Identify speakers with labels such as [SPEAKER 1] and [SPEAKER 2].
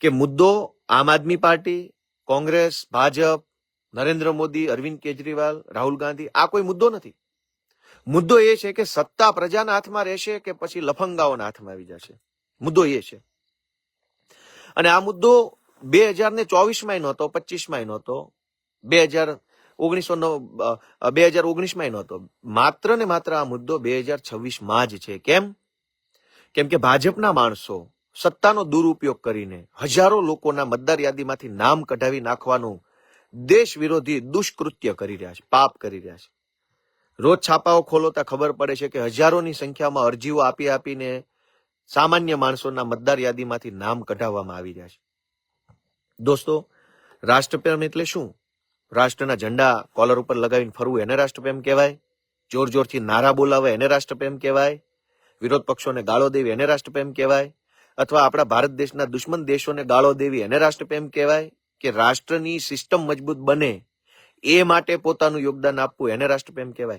[SPEAKER 1] કે મુદ્દો આમ આદમી પાર્ટી, કોંગ્રેસ, ભાજપ, નરેન્દ્ર મોદી, અરવિંદ કેજરીવાલ, રાહુલ ગાંધી, આ કોઈ મુદ્દો નથી. મુદ્દો એ છે કે સત્તા પ્રજાના હાથમાં રહેશે કે પછી લફંગાઓના હાથમાં આવી જશે? મુદ્દો એ છે. અને આ મુદ્દો બે હજાર ને ચોવીસમાં નહોતો પચીસમાં નહોતો, બે હજાર ઓગણીસો બે હજાર ઓગણીસમાં નહોતો. માત્ર ને માત્ર આ મુદ્દો બે હજાર છવ્વીસમાં જ છે. કેમ? કેમ કે ભાજપના માણસો સત્તાનો દુરુપયોગ કરીને હજારો લોકોના મતદાર યાદીમાંથી નામ કઢાવી નાખવાનું દેશ વિરોધી દુષ્કૃત્ય કરી રહ્યા છે, પાપ કરી રહ્યા છે. રોજ છાપાઓ ખોલોતા ખબર પડે છે કે હજારોની સંખ્યામાં અરજીઓ આપી આપીને સામાન્ય માણસોના મતદાર યાદીમાંથી નામ કઢાવવામાં આવી રહ્યા છે. દોસ્તો, રાષ્ટ્રપ્રેમ એટલે શું? રાષ્ટ્રના ઝંડા કોલર ઉપર લગાવીને ફરવું એને રાષ્ટ્રપ્રેમ કહેવાય? જોર જોરથી નારા બોલાવે એને રાષ્ટ્રપ્રેમ કહેવાય? વિરોધ પક્ષોને ગાળો દેવી એને રાષ્ટ્રપ્રેમ કહેવાય? અથવા આપણા ભારત દેશના દુશ્મન દેશોને ગાળો દેવી એને રાષ્ટ્રપ્રેમ કહેવાય? કે રાષ્ટ્રની સિસ્ટમ મજબૂત બને એ માટે પોતાનું યોગદાન આપવું એને રાષ્ટ્રપ્રેમ કહેવાય?